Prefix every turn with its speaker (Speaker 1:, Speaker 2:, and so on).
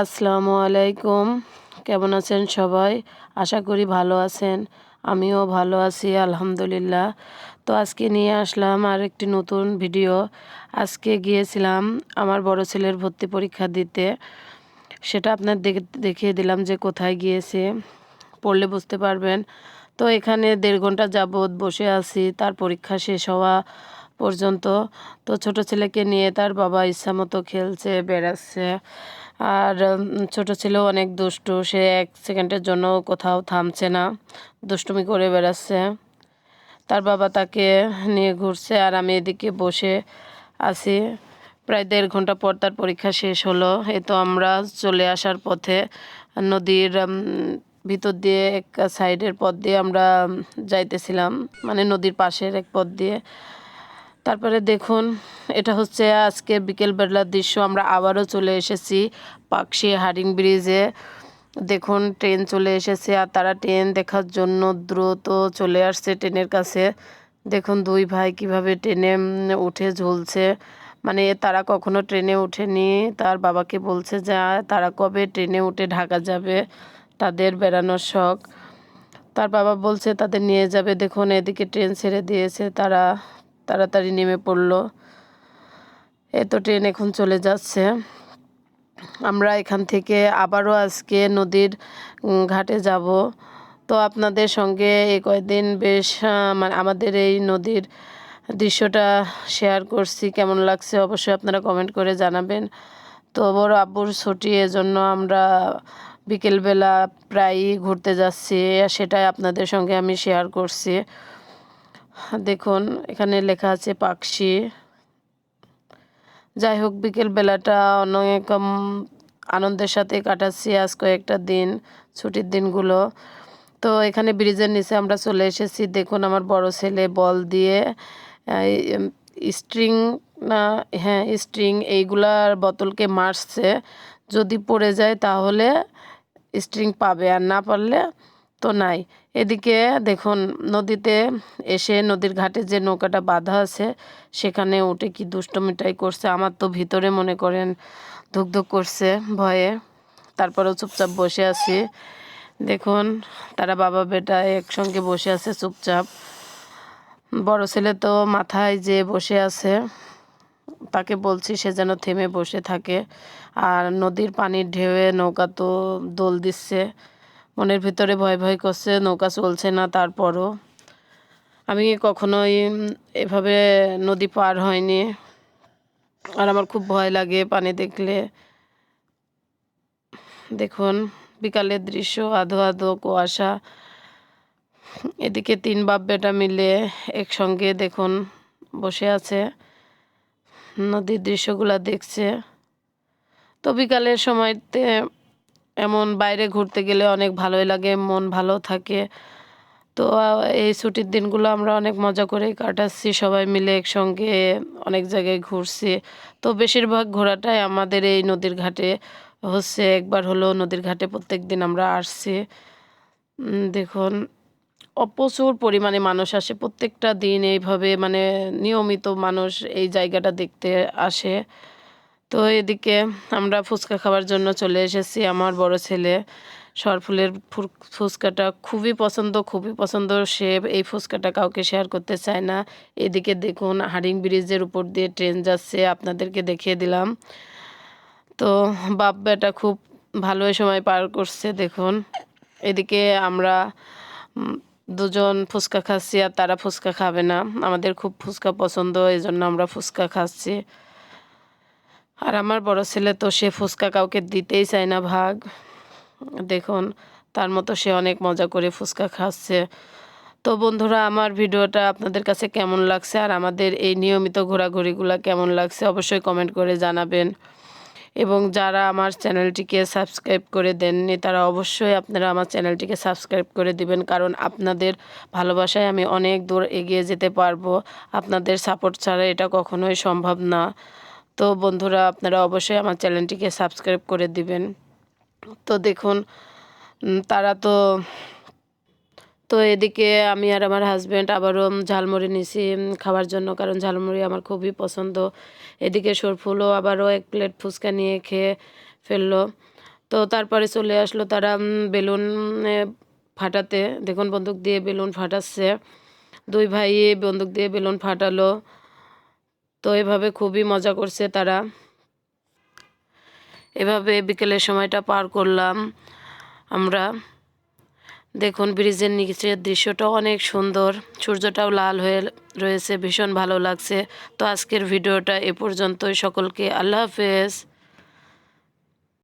Speaker 1: আসসালামু আলাইকুম। কেমন আছেন সবাই? আশা করি ভালো আছেন। আমিও ভালো আছি, আলহামদুলিল্লাহ। তো আজকে নিয়ে আসলাম আর একটি নতুন ভিডিও। আজকে গিয়েছিলাম আমার বড় ছেলের ভর্তি পরীক্ষা দিতে। সেটা আপনার দেখিয়ে দিলাম যে কোথায় গিয়েছে। পড়লে বুঝতে পারবেন। তো এখানে দেড় ঘণ্টা যাবৎ বসে আছি। তার পরীক্ষা শেষ হওয়া পর্যন্ত। তো ছোট ছেলেকে নিয়ে তার বাবা ইচ্ছা মতো খেলছে, বেড়াচ্ছে। আর ছোট ছেলেও অনেক দুষ্টু। সে এক সেকেন্ডের জন্য কোথাও থামছে না। দুষ্টুমি করে বেড়াচ্ছে। তার বাবা তাকে নিয়ে ঘুরছে আর আমি এদিকে বসে আছি। প্রায় দেড় ঘণ্টা পর তার পরীক্ষা শেষ হলো। এ তো আমরা চলে আসার পথে নদীর ভিতর দিয়ে এক সাইডের পথ দিয়ে আমরা যাইতেছিলাম মানে নদীর পাশের এক পথ দিয়ে। তারপরে দেখুন, এটা হচ্ছে আজকে বিকেলবেলার দৃশ্য, আমরা আবারও চলে এসেছি পাকশি হারিং ব্রিজে। দেখুন, ট্রেন চলে এসেছে আর তারা ট্রেন দেখার জন্য দ্রুত চলে আসছে ট্রেনের কাছে। দেখুন, দুই ভাই কীভাবে ট্রেনে উঠে ঝুলছে। মানে তারা কখনো ট্রেনে উঠেনি তার বাবাকে বলছে যে তারা কবে ট্রেনে উঠে ঢাকা যাবে? তাদের বেড়ানোর শখ। তার বাবা বলছে, তাদের নিয়ে যাবে। দেখুন, এদিকে ট্রেন ছেড়ে দিয়েছে তারা। তাড়াতাড়ি নেমে পড়ল। এ তো ট্রেন এখন চলে যাচ্ছে। আমরা এখান থেকে আবারও আজকে নদীর ঘাটে যাব। তো আপনাদের সঙ্গে এই কয়েকদিন বেশ মানে আমাদের এই নদীর দৃশ্যটা শেয়ার করছি। কেমন লাগছে অবশ্যই আপনারা কমেন্ট করে জানাবেন। তো বড় আব্বুর ছুটি, এজন্য আমরা বিকেলবেলা প্রায়ই ঘুরতে যাচ্ছি। সেটাই আপনাদের সঙ্গে আমি শেয়ার করছি। দেখুন, এখানে লেখা আছে পাকশি। যাই হোক, বিকেল বেলাটা অনেক আনন্দের সাথে কাটাচ্ছি আজ কয়েকটা দিন, ছুটির দিনগুলো। তো এখানে ব্রিজের নিচে আমরা চলে এসেছি। দেখুন, আমার বড় ছেলে বল দিয়ে স্ট্রিং, না হ্যাঁ স্ট্রিং এইগুলার বোতলকে মারছে। যদি পড়ে যায় তাহলে স্ট্রিং পাবে, আর না পারলে তো নাই। এদিকে দেখুন, নদীতে এসে নদীর ঘাটে যে নৌকাটা বাঁধা আছে, সেখানে উঠে কি দুষ্টমিটাই করছে, আমার তো ভিতরে মনে করেন ধুক ধুক করছে ভয়ে। তারপরেও চুপচাপ বসে আছি। দেখুন, তারা বাবা বেটা একসঙ্গে বসে আছে চুপচাপ। বড় ছেলে তো মাথায় যে বসে আছে, তাকে বলছি সে যেন থেমে বসে থাকে। আর নদীর পানির ঢেউয়ে নৌকা তো দোল দিচ্ছে। মনের ভিতরে ভয় ভয় করছে, নৌকা চলছে না তারপরও। আমি কখনোই এভাবে নদী পার হয়নি। আর আমার খুব ভয় লাগে পানি দেখলে। দেখুন, বিকালের দৃশ্য, আধো আধো কুয়াশা। এদিকে তিন বাপ বেটা মিলে একসঙ্গে দেখুন বসে আছে। নদীর দৃশ্যগুলা দেখছে। তো বিকালের সময়তে এমন বাইরে ঘুরতে গেলে অনেক ভালোই লাগে, মন ভালো থাকে। তো এই ছুটির দিনগুলো আমরা অনেক মজা করে কাটাচ্ছি, সবাই মিলে একসঙ্গে অনেক জায়গায় ঘুরছি। তো বেশিরভাগ ঘোরাটাই আমাদের এই নদীর ঘাটে হচ্ছে, একবার হলো নদীর ঘাটে প্রত্যেক দিন আমরা আসছি। দেখুন প্রচুর পরিমাণে মানুষ আসে, প্রত্যেকটা দিন এইভাবে মানে নিয়মিত মানুষ এই জায়গাটা দেখতে আসে। তো এদিকে আমরা ফুচকা খাওয়ার জন্য চলে এসেছি। আমার বড় ছেলে সরফুলের ফুচকাটা খুবই পছন্দ খুবই পছন্দ। সে এই ফুচকাটা কাউকে শেয়ার করতে চায় না। এদিকে দেখুন, হারিং ব্রিজের উপর দিয়ে ট্রেন যাচ্ছে, আপনাদেরকে দেখিয়ে দিলাম। তো বাপ বেটা খুব ভালো সময় পার করছে, দেখুন। এদিকে আমরা দুজন ফুচকা খাচ্ছি আর তারা ফুচকা খাবে না। আমাদের খুব ফুচকা পছন্দ এই জন্য আমরা ফুচকা খাচ্ছি। আর আমার বড় ছেলে তো সে ফুচকা কাউকে দিতেই চায় না ভাগ। দেখুন, তার মতো সে অনেক মজা করে ফুচকা খাচ্ছে। তো বন্ধুরা, আমার ভিডিওটা আপনাদের কাছে কেমন লাগছে আর আমাদের এই নিয়মিত ঘোরাঘুরিগুলো কেমন লাগছে অবশ্যই কমেন্ট করে জানাবেন। এবং যারা আমার চ্যানেলটিকে সাবস্ক্রাইব করে দেননি, তারা অবশ্যই আপনারা আমার চ্যানেলটিকে সাবস্ক্রাইব করে দিবেন, কারণ আপনাদের ভালোবাসায় আমি অনেক দূর এগিয়ে যেতে পারব। আপনাদের সাপোর্ট ছাড়া এটা কখনোই সম্ভব না। তো বন্ধুরা, আপনারা অবশ্যই আমার চ্যানেলটিকে সাবস্ক্রাইব করে দিবেন। তো দেখুন তারা তো তো এদিকে আমি আর আমার হাজব্যান্ড আবারও ঝালমুড়ি নিছি খাওয়ার জন্য, কারণ ঝালমুড়ি আমার খুবই পছন্দ। এদিকে সরফুলও আবারও এক প্লেট ফুচকা নিয়ে খেয়ে ফেলল। তো তারপরে চলে আসলো তারা বেলুন ফাটাতে। দেখুন, বন্দুক দিয়ে বেলুন ফাটাচ্ছে। দুই ভাই বন্দুক দিয়ে বেলুন ফাটালো। তো এভাবে খুবই মজা করছে তারা। এভাবে বিকেলের সময়টা পার করলাম আমরা। দেখুন ব্রিজের নিচের দৃশ্যটা অনেক সুন্দর, সূর্যটাও লাল হয়ে রয়েছে, ভীষণ ভালো লাগছে। তো আজকের ভিডিওটা এ পর্যন্তই, সকলকে আল্লাহ হাফেজ।